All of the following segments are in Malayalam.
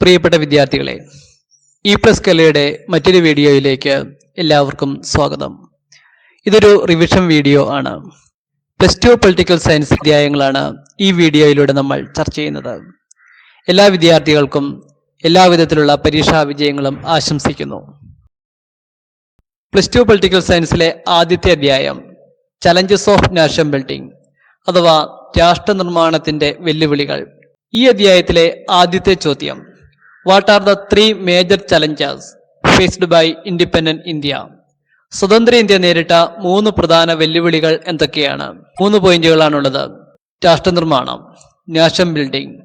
പ്രിയപ്പെട്ട വിദ്യാർത്ഥികളെ ഇ പ്ലസ് കലയുടെ മറ്റൊരു വീഡിയോയിലേക്ക് എല്ലാവർക്കും സ്വാഗതം. ഇതൊരു റിവിഷൻ വീഡിയോ ആണ്. പ്ലസ് ടു പൊളിറ്റിക്കൽ സയൻസ് അധ്യായങ്ങളാണ് ഈ വീഡിയോയിലൂടെ നമ്മൾ ചർച്ച ചെയ്യുന്നത്. എല്ലാ വിദ്യാർത്ഥികൾക്കും എല്ലാവിധത്തിലുള്ള പരീക്ഷാ വിജയങ്ങളും ആശംസിക്കുന്നു. പ്ലസ് ടു പൊളിറ്റിക്കൽ സയൻസിലെ ആദ്യത്തെ അധ്യായം ചലഞ്ചസ് ഓഫ് നാഷൻ ബിൽഡിംഗ് അഥവാ രാഷ്ട്ര നിർമ്മാണത്തിന്റെ വെല്ലുവിളികൾ. ഈ അധ്യായത്തിലെ ആദ്യത്തെ ചോദ്യം what are the three major challenges faced by independent India സ്വതന്ത്ര ഇന്ത്യ നേരിട്ട മൂന്ന് പ്രധാന വെല്ലുവിളികൾ എന്തൊക്കെയാണ്? മൂന്ന് പോയിന്റുകളാണുള്ളത്. രാഷ്ട്രനിർമ്മാണം നാഷൻ ബിൽഡിംഗ്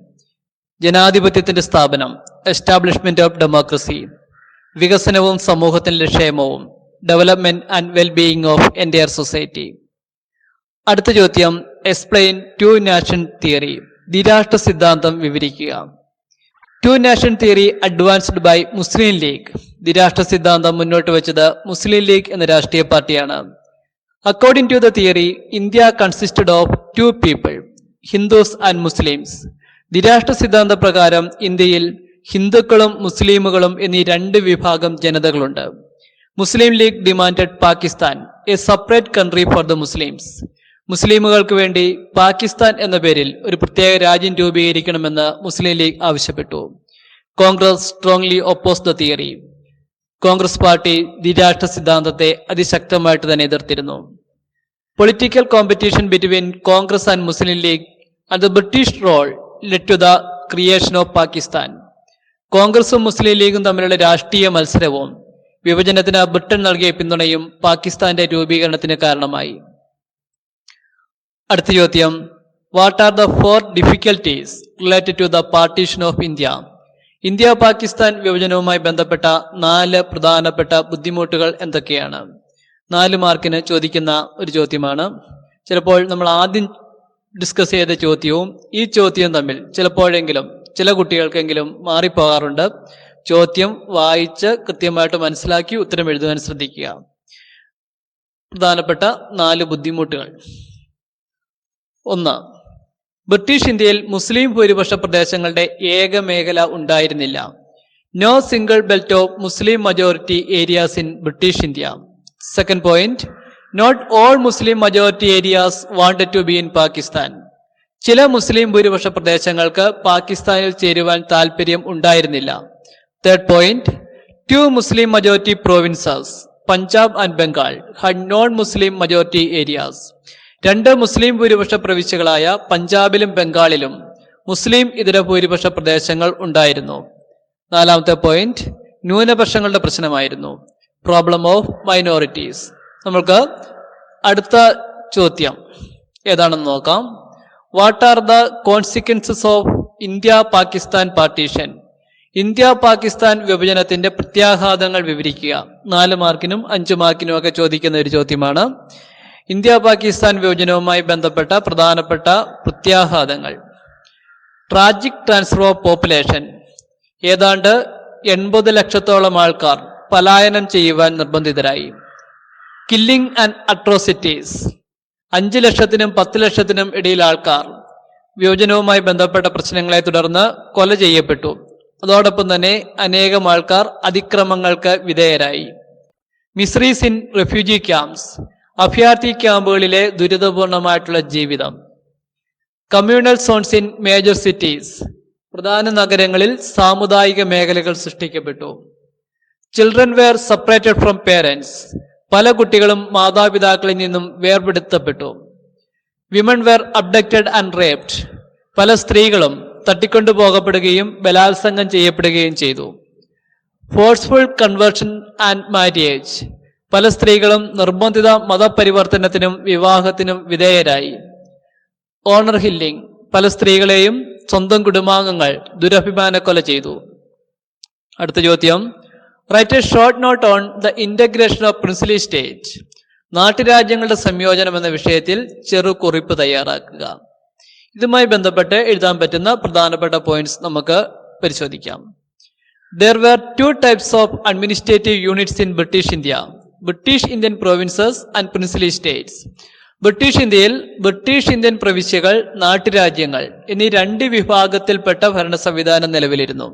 ജനാധിപത്യത്തിന്റെ സ്ഥാപനം എസ്റ്റാബ്ലിഷ്മെന്റ് ഓഫ് ഡെമോക്രസി വികസനവും സമൂഹത്തിന്റെ ക്ഷേമവും development and wellbeing of entire society. അടുത്ത ചോദ്യം എക്സ്പ്ലെയിൻ ടു നാഷൻ തിയറി ദ്വിരാഷ്ട്ര സിദ്ധാന്തം വിവരിക്കുക. Two nation theory advanced by Muslim League ദ്വിരാഷ്ട്ര സിദ്ധാന്തം മുന്നോട്ട് വെച്ചത് മുസ്ലിം ലീഗ് എന്ന രാഷ്ട്രീയ പാർട്ടിയാണ്. According to the theory India consisted of two people Hindus and Muslims ദ്വിരാഷ്ട്ര സിദ്ധാന്ത പ്രകാരം ഇന്ത്യയിൽ ഹിന്ദുക്കളും മുസ്ലിമുകളും എന്നീ രണ്ട് വിഭാഗം ജനതകളുണ്ട്. Muslim League demanded Pakistan a separate country for the Muslims മുസ്ലിമുകൾക്ക് വേണ്ടി പാകിസ്ഥാൻ എന്ന പേരിൽ ഒരു പ്രത്യേക രാജ്യം രൂപീകരിക്കണമെന്ന് മുസ്ലിം ലീഗ് ആവശ്യപ്പെട്ടു. Congress strongly oppose the theory Congress party ദ്വിരാഷ്ട്ര സിദ്ധാന്തത്തെ അതിശക്തമായിട്ട് തന്നെ എതിർത്തിരുന്നു. Political competition between Congress and Muslim League and the British role led to the creation of Pakistan കോൺഗ്രസും മുസ്ലിം ലീഗും തമ്മിലുള്ള രാഷ്ട്രീയ മത്സരവും വിഭജനത്തിന് ബ്രിട്ടൻ നൽകിയ പിന്തുണയും പാകിസ്ഥാന്റെ രൂപീകരണത്തിന് കാരണമായി. അടുത്ത ചോദ്യം. What are the four difficulties related to the partition of India India Pakistan വിഭജനവുമായി ബന്ധപ്പെട്ട നാല് പ്രധാനപ്പെട്ട ബുദ്ധിമുട്ടുകൾ എന്തൊക്കെയാണ്? നാല് മാർക്കിന് ചോദിക്കുന്ന ഒരു ചോദ്യമാണ്. ചിലപ്പോൾ നമ്മൾ ആദ്യം ഡിസ്കസ് ചെയ്ത ചോദ്യവും ഈ ചോദ്യവും തമ്മിൽ ചിലപ്പോഴെങ്കിലും ചില കുട്ടികൾക്കെങ്കിലും മാറിപ്പോകാറുണ്ട്. ചോദ്യം വായിച്ച് കൃത്യമായിട്ട് മനസ്സിലാക്കി ഉത്തരം എഴുതുവാൻ ശ്രദ്ധിക്കുക. പ്രധാനപ്പെട്ട നാല് ബുദ്ധിമുട്ടുകൾ. ഒന്ന് ബ്രിട്ടീഷ് ഇന്ത്യയിൽ മുസ്ലിം ഭൂരിപക്ഷ പ്രദേശങ്ങളുടെ ഏക മേഖല ഉണ്ടായിരുന്നില്ല. No single belt of Muslim majority areas in British India second point not all Muslim majority areas wanted to be in Pakistan ചില മുസ്ലിം ഭൂരിപക്ഷ പ്രദേശങ്ങൾക്ക് പാകിസ്ഥാനിൽ ചേരുവാൻ താല്പര്യം ഉണ്ടായിരുന്നില്ല. Third point two Muslim majority provinces Punjab and Bengal had non Muslim majority areas രണ്ട് മുസ്ലിം ഭൂരിപക്ഷ പ്രവിശ്യകളായ പഞ്ചാബിലും ബംഗാളിലും മുസ്ലിം ഇതര ഭൂരിപക്ഷ പ്രദേശങ്ങൾ ഉണ്ടായിരുന്നു. നാലാമത്തെ പോയിന്റ് ന്യൂനപക്ഷങ്ങളുടെ പ്രശ്നമായിരുന്നു. പ്രോബ്ലം ഓഫ് മൈനോറിറ്റീസ് നമ്മൾക്ക് അടുത്ത ചോദ്യം ഏതാണെന്ന് നോക്കാം. What are the consequences of India Pakistan partition India Pakistan വിഭജനത്തിന്റെ പ്രത്യാഘാതങ്ങൾ വിവരിക്കുക. നാല് മാർക്കിനും അഞ്ച് മാർക്കിനും ഒക്കെ ചോദിക്കുന്ന ഒരു ചോദ്യമാണ്. ഇന്ത്യ പാകിസ്ഥാൻ വിഭജനവുമായി ബന്ധപ്പെട്ട പ്രധാനപ്പെട്ട പ്രത്യാഘാതങ്ങൾ. ട്രാജിക് ട്രാൻസ്ഫർ ഓഫ് പോപ്പുലേഷൻ ഏതാണ്ട് എൺപത് ലക്ഷത്തോളം ആൾക്കാർ പലായനം ചെയ്യുവാൻ നിർബന്ധിതരായി. കില്ലിംഗ് ആൻഡ് അട്രോസിറ്റീസ് അഞ്ച് ലക്ഷത്തിനും പത്ത് ലക്ഷത്തിനും ഇടയിൽ ആൾക്കാർ വിഭജനവുമായി ബന്ധപ്പെട്ട പ്രശ്നങ്ങളെ തുടർന്ന് കൊല ചെയ്യപ്പെട്ടു. അതോടൊപ്പം തന്നെ അനേകം ആൾക്കാർ അതിക്രമങ്ങൾക്ക് വിധേയരായി. മിസ്രീസ് ഇൻ റെഫ്യൂജി ക്യാമ്പ്സ് അഭയാർത്ഥി ക്യാമ്പുകളിലെ ദുരിതപൂർണമായിട്ടുള്ള ജീവിതം. Communal zones in major cities പ്രധാന നഗരങ്ങളിൽ സാമുദായിക മേഖലകൾ സൃഷ്ടിക്കപ്പെട്ടു. Children were separated from parents പല കുട്ടികളും മാതാപിതാക്കളിൽ നിന്നും വേർപെടുത്തപ്പെട്ടു. Women were abducted and raped പല സ്ത്രീകളും തട്ടിക്കൊണ്ടുപോകപ്പെടുകയും ബലാത്സംഗം ചെയ്യപ്പെടുകയും ചെയ്തു. ഫോഴ്സ്ഫുൾ കൺവേർഷൻ ആൻഡ് മാരിയേജ് പല സ്ത്രീകളും നിർബന്ധിത മതപരിവർത്തനത്തിനും വിവാഹത്തിനും വിധേയരായി. ഓണർ ഹില്ലിംഗ് പല സ്ത്രീകളെയും സ്വന്തം കുടുംബാംഗങ്ങൾ ദുരഭിമാന കൊല ചെയ്തു. അടുത്ത ചോദ്യം. Write a short note on the integration of princely state നാട്ടുരാജ്യങ്ങളുടെ സംയോജനം എന്ന വിഷയത്തിൽ ചെറു കുറിപ്പ് തയ്യാറാക്കുക. ഇതുമായി ബന്ധപ്പെട്ട് എഴുതാൻ പറ്റുന്ന പ്രധാനപ്പെട്ട പോയിന്റ്സ് നമുക്ക് പരിശോധിക്കാം. There were two types of administrative units in British India British Indian provinces and princely states British ഇന്ത്യയിൽ ബ്രിട്ടീഷ് ഇന്ത്യൻ പ്രവിശ്യകൾ നാട്ടുരാജ്യങ്ങൾ എന്നീ രണ്ട് വിഭാഗത്തിൽപ്പെട്ട ഭരണ സംവിധാനം നിലവിലിരുന്നു.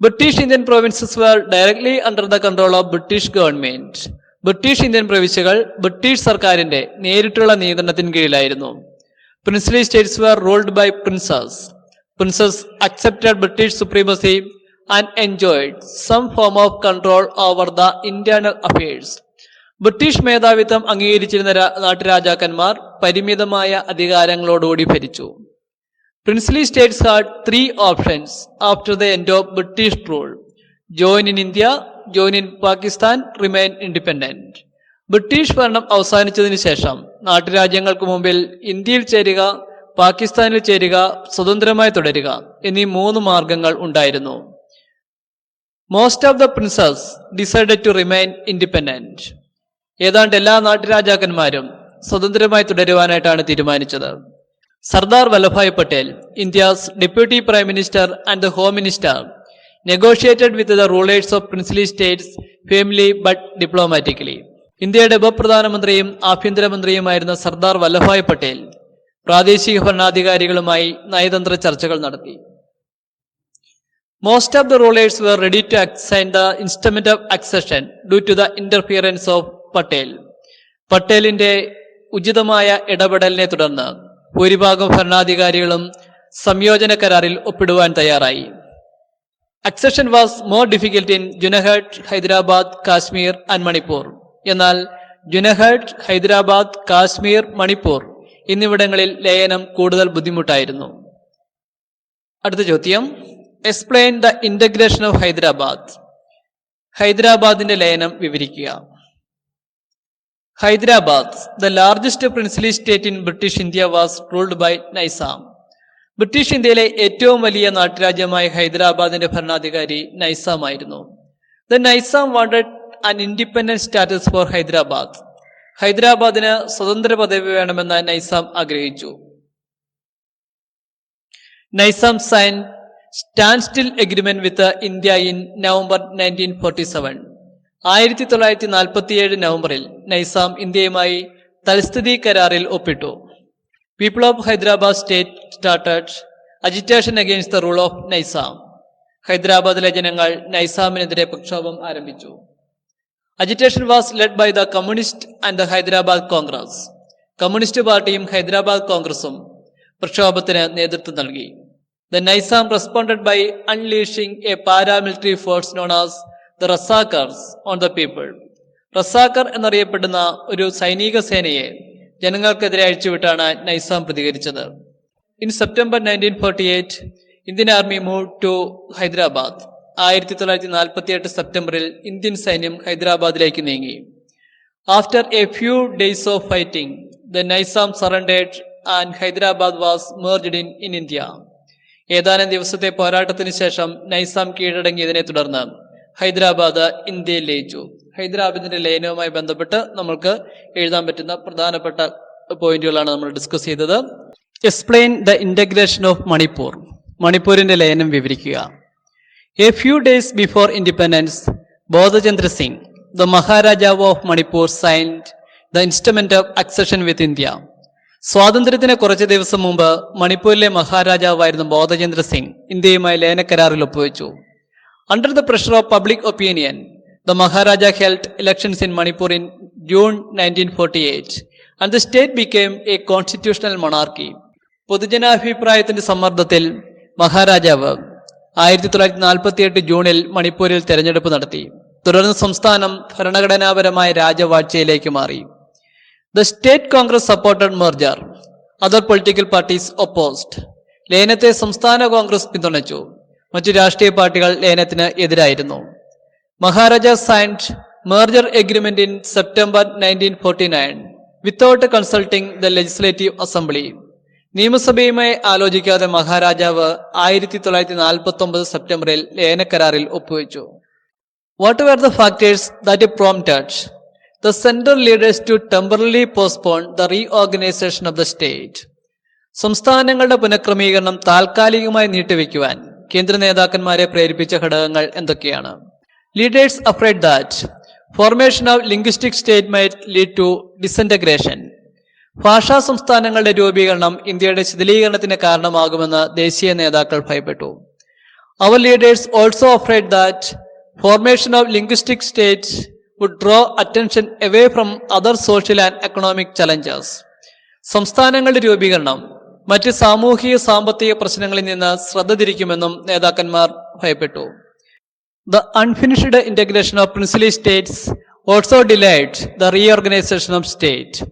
British Indian provinces were directly under the control of British government British Indian പ്രവിശ്യകൾ British സർക്കാരിന്റെ നേരിട്ടുള്ള നിയന്ത്രണത്തിന് കീഴിലായിരുന്നു. Princely states were ruled by princes princes accepted British supremacy and enjoyed some form of control over the internal affairs British മേധാവിത്വം അംഗീകരിച്ചിരുന്ന നാട്ടുരാജാക്കന്മാർ പരിമിതമായ അധികാരങ്ങളോടുകൂടി ഭരിച്ചു. Princely states had three options after the end of British rule join in India join in Pakistan remain independent British ഭരണം അവസാനിച്ചതിന് ശേഷം നാട്ടുരാജ്യങ്ങൾക്ക് മുമ്പിൽ ഇന്ത്യയിൽ ചേരുക പാകിസ്ഥാനിൽ ചേരുക സ്വതന്ത്രമായി തുടരുക എന്നീ മൂന്ന് മാർഗങ്ങൾ ഉണ്ടായിരുന്നു. Most of the princes decided to remain independent ഏതാണ്ട് എല്ലാ നാട്ടുരാജാക്കന്മാരും സ്വതന്ത്രമായി തുടരുവാനായിട്ടാണ് തീരുമാനിച്ചത്. Sardar Vallabhbhai Patel India's deputy prime minister and the home minister negotiated with the rulers of princely states firmly but diplomatically ഇന്ത്യയുടെ ഉപപ്രധാനമന്ത്രിയും ആഭ്യന്തരമന്ത്രിയുമായിരുന്ന സർദാർ വല്ലഭായ് പട്ടേൽ പ്രാദേശിക ഭരണാധികാരികളുമായി നയതന്ത്ര ചർച്ചകൾ നടത്തി. Most of the rulers were ready to assign the instrument of accession due to the interference of Patel പട്ടേലിന്റെ ഉചിതമായ ഇടപെടലിനെ തുടർന്ന് ഭൂരിഭാഗം ഭരണാധികാരികളും സംയോജന കരാറിൽ ഒപ്പിടുവാൻ തയ്യാറായി. Accession was more difficult in Junagadh Hyderabad Kashmir and Manipur എന്നാൽ ജുനഹട്ട് ഹൈദരാബാദ് കാശ്മീർ മണിപ്പൂർ എന്നിവിടങ്ങളിൽ ലയനം കൂടുതൽ ബുദ്ധിമുട്ടായിരുന്നു. അടുത്ത ചോദ്യം. Explain the integration of Hyderabad ഹൈദരാബാദിന്റെ ലയനം വിവരിക്കുക. Hyderabad the largest princely state in British India was ruled by Nizam British ഇന്ത്യയിലെ ഏറ്റവും വലിയ നാട്ടുരാജ്യമായ ഹൈദരാബാദിന്റെ ഭരണാധികാരി നൈസാം ആയിരുന്നു. The Nizam wanted an independent status for Hyderabad. ഹൈദരാബാദിന് സ്വതന്ത്ര പദവി വേണമെന്ന് നൈസാം ആഗ്രഹിച്ചു. Nizam sign standstill agreement with India in November nineteen forty seven. ആയിരത്തി തൊള്ളായിരത്തി നാൽപ്പത്തിയേഴ് നവംബറിൽ നൈസാം ഇന്ത്യയുമായി തൽസ്ഥിതി കരാറിൽ ഒപ്പിട്ടു. People of Hyderabad state started agitation against the rule of Nizam ഹൈദരാബാദിലെ ജനങ്ങൾ നൈസാമിനെതിരെ പ്രക്ഷോഭം ആരംഭിച്ചു. Agitation was led by the communist and the Hyderabad Congress communist പാർട്ടിയും ഹൈദരാബാദ് കോൺഗ്രസും പ്രക്ഷോഭത്തിന് നേതൃത്വം നൽകി. The Nizam responded by unleashing a paramilitary force known as the Razakars on the people Razakar എന്നറിയപ്പെടുന്ന ഒരു സൈനിക സേനയെ ജനങ്ങൾക്കെതിരെ അഴിച്ചുവിട്ടാണ് നൈസാം പ്രതികരിച്ചത്. In September nineteen forty eight Indian army move to Hyderabad ആയിരത്തി തൊള്ളായിരത്തി നാൽപ്പത്തി എട്ട് സെപ്റ്റംബറിൽ ഇന്ത്യൻ സൈന്യം ഹൈദരാബാദിലേക്ക് നീങ്ങി. After a few days of fighting the Nizam surrendered and Hyderabad was merged in in India ഏതാനും ദിവസത്തെ പോരാട്ടത്തിന് ശേഷം നൈസാം കീഴടങ്ങിയതിനെ തുടർന്ന് ഹൈദരാബാദ് ഇന്ത്യയിൽ ലയിച്ചു. ഹൈദരാബാദിന്റെ ലയനവുമായി ബന്ധപ്പെട്ട് നമ്മൾക്ക് എഴുതാൻ പറ്റുന്ന പ്രധാനപ്പെട്ട പോയിന്റുകളാണ് നമ്മൾ ഡിസ്കസ് ചെയ്തത്. Explain the integration of Manipur. മണിപ്പൂരിന്റെ ലയനം വിവരിക്കുക. A few days before independence Bodhachandra Singh the മഹാരാജാവ് of Manipur signed the instrument of accession with India സ്വാതന്ത്ര്യത്തിന് കുറച്ച് ദിവസം മുമ്പ് മണിപ്പൂരിലെ മഹാരാജാവായിരുന്ന ബോധചന്ദ്ര സിംഗ് ഇന്ത്യയുമായി ലയനക്കരാറിൽ ഒപ്പുവെച്ചു. Under the pressure of public opinion the Maharaja held elections in Manipur in June nineteen forty eight and the state became a constitutional monarchy പൊതുജനാഭിപ്രായത്തിന്റെ സമ്മർദ്ദത്തിൽ മഹാരാജാവ് ആയിരത്തി തൊള്ളായിരത്തി നാൽപ്പത്തി എട്ട് ജൂണിൽ മണിപ്പൂരിൽ തെരഞ്ഞെടുപ്പ് നടത്തി. തുടർന്ന് സംസ്ഥാനം ഭരണഘടനാപരമായ രാജവാഴ്ചയിലേക്ക് മാറി. The state Congress supported merger other political parties opposed ലയനത്തെ സംസ്ഥാന കോൺഗ്രസ് പിന്തുണച്ചു. മറ്റു രാഷ്ട്രീയ പാർട്ടികൾ ലയനത്തിന് എതിരായിരുന്നു. Maharaja signed in September nineteen forty nine without consulting the legislative assembly നിയമസഭയുമായി ആലോചിക്കാതെ മഹാരാജാവ് ആയിരത്തി തൊള്ളായിരത്തി നാൽപ്പത്തി ഒമ്പത് സെപ്റ്റംബറിൽ ലയനക്കരാറിൽ ഒപ്പുവെച്ചു. What were the factors that prompted the central leaders to temporarily postpone the reorganization of the state? സംസ്ഥാനങ്ങളുടെ പുനഃക്രമീകരണം താൽക്കാലികമായി നീട്ടിവെക്കുവാൻ കേന്ദ്ര നേതാക്കന്മാരെ പ്രേരിപ്പിച്ച ഘടകങ്ങൾ എന്തൊക്കെയാണ്? Leaders afraid that formation of linguistic state might lead to disintegration ഭാഷാ സംസ്ഥാനങ്ങളുടെ രൂപീകരണം ഇന്ത്യയുടെ ശിഥിലീകരണത്തിന് കാരണമാകുമെന്ന് ദേശീയ നേതാക്കൾ ഭയപ്പെട്ടു. അവർ leaders also afraid that formation of linguistic states would draw attention away from other social and economic challenges. സംസ്ഥാനങ്ങളുടെ രൂപീകരണം മറ്റ് സാമൂഹിക സാമ്പത്തിക പ്രശ്നങ്ങളിൽ നിന്ന് ശ്രദ്ധ തിരിക്കുമെന്നും നേതാക്കന്മാർ ഭയപ്പെട്ടു. The unfinished integration of princely states also delayed the reorganisation of state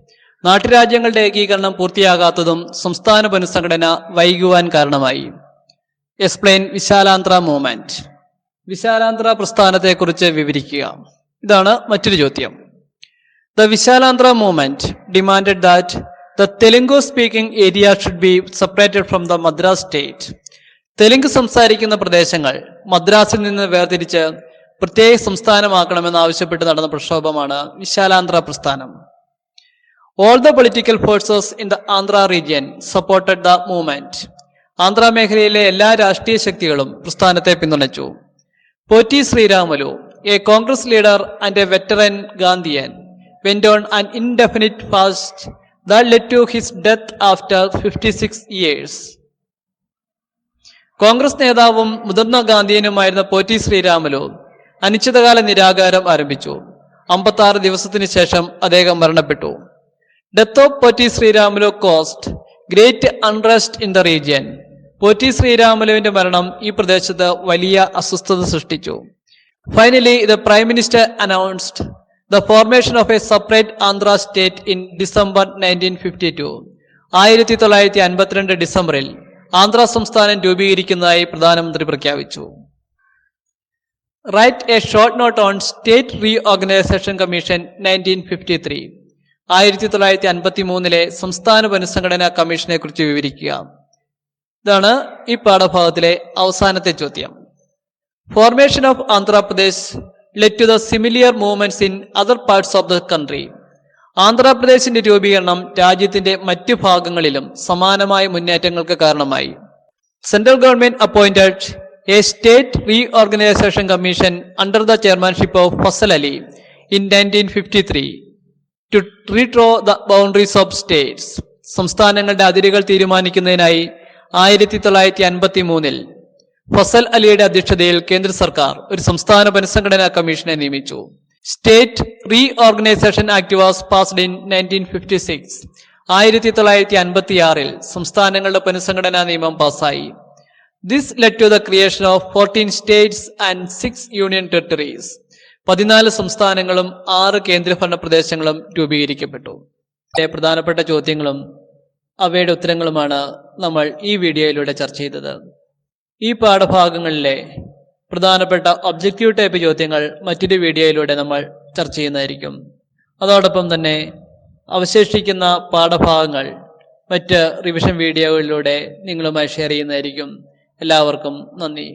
നാട്ടുരാജ്യങ്ങളുടെ ഏകീകരണം പൂർത്തിയാകാത്തതും സംസ്ഥാന പുനഃസംഘടന വൈകുവാൻ കാരണമായി. എക്സ്പ്ലെയിൻ വിശാലാന്ത്ര മൂവ്മെന്റ് വിശാലാന്ത്ര പ്രസ്ഥാനത്തെക്കുറിച്ച് വിവരിക്കുക. ഇതാണ് മറ്റൊരു ചോദ്യം. The Vishalandhra movement demanded that the Telugu speaking area should be separated from the Madras state Telugu സംസാരിക്കുന്ന പ്രദേശങ്ങൾ മദ്രാസിൽ നിന്ന് വേർതിരിച്ച് പ്രത്യേക സംസ്ഥാനമാക്കണമെന്ന് ആവശ്യപ്പെട്ട് നടന്ന പ്രക്ഷോഭമാണ് വിശാലാന്ധ്ര പ്രസ്ഥാനം. All the political forces in the Andhra region supported the movement Andhra മേഖലയിലെ എല്ലാ രാഷ്ട്രീയ ശക്തികളും പ്രസ്ഥാനത്തെ പിന്തുണച്ചു. Potti Sriramulu a Congress leader and a veteran Gandhian went on an indefinite fast that led to his death after fifty six years Congress നേതാവും മുതിർന്ന ഗാന്ധിയനുമായിരുന്ന പോറ്റി ശ്രീരാമലു അനിശ്ചിതകാല നിരാകാരം ആരംഭിച്ചു. അമ്പത്തി ആറ് ദിവസത്തിന് ശേഷം അദ്ദേഹം മരണപ്പെട്ടു. Death of Potti Sriramulu caused great unrest in the region Potti ശ്രീരാമലുവിന്റെ മരണം ഈ പ്രദേശത്ത് വലിയ അസ്വസ്ഥത സൃഷ്ടിച്ചു. Prime minister announced the formation of a separate Andhra state in December nineteen fifty two ആയിരത്തി തൊള്ളായിരത്തി അൻപത്തിരണ്ട് ഡിസംബറിൽ ആന്ധ്ര സംസ്ഥാനം രൂപീകരിക്കുന്നതായി പ്രധാനമന്ത്രി പ്രഖ്യാപിച്ചു. Write a short note on state reorganisation commission nineteen fifty three ആയിരത്തി തൊള്ളായിരത്തി അൻപത്തി മൂന്നിലെ സംസ്ഥാന പുനഃസംഘടനാ കമ്മീഷനെ കുറിച്ച് വിവരിക്കുക. ഇതാണ് ഈ പാഠഭാഗത്തിലെ അവസാനത്തെ ചോദ്യം. Formation of Andhra Pradesh led to the similar movements in other parts of the country ആന്ധ്രാപ്രദേശിന്റെ രൂപീകരണം രാജ്യത്തിന്റെ മറ്റു ഭാഗങ്ങളിലും സമാനമായ മുന്നേറ്റങ്ങൾക്ക് കാരണമായി. Central government appointed a state reorganisation commission under the chairmanship of Fazal Ali in nineteen fifty three to redraw the boundaries of states സംസ്ഥാനങ്ങളുടെ അതിരുകൾ തീരുമാനിക്കുന്നതിനായി ആയിരത്തി തൊള്ളായിരത്തി അൻപത്തി മൂന്നിൽ ഫസൽ അലിയുടെ അധ്യക്ഷതയിൽ കേന്ദ്ര സർക്കാർ ഒരു സംസ്ഥാന പുനഃസംഘടനാ കമ്മീഷനെ നിയമിച്ചു. State reorganisation act was passed in nineteen fifty six. ആയിരത്തി തൊള്ളായിരത്തി അൻപത്തിയാറിൽ സംസ്ഥാനങ്ങളുടെ പുനഃസംഘടനാ നിയമം പാസായി this led to the creation of fourteen states and six union territories പതിനാല് സംസ്ഥാനങ്ങളും ആറ് കേന്ദ്രഭരണ പ്രദേശങ്ങളും രൂപീകരിക്കപ്പെട്ടു. പ്രധാനപ്പെട്ട ചോദ്യങ്ങളും അവയുടെ ഉത്തരങ്ങളുമാണ് നമ്മൾ ഈ വീഡിയോയിലൂടെ ചർച്ച ചെയ്തത്. ഈ പാഠഭാഗങ്ങളിലെ പ്രധാനപ്പെട്ട ഒബ്ജക്റ്റീവ് ടൈപ്പ് ചോദ്യങ്ങൾ മറ്റൊരു വീഡിയോയിലൂടെ നമ്മൾ ചർച്ച ചെയ്യുന്നതായിരിക്കും. അതോടൊപ്പം തന്നെ അവശേഷിക്കുന്ന പാഠഭാഗങ്ങൾ മറ്റ് റിവിഷൻ വീഡിയോകളിലൂടെ നിങ്ങളുമായി ഷെയർ ചെയ്യുന്നതായിരിക്കും. എല്ലാവർക്കും നന്ദി.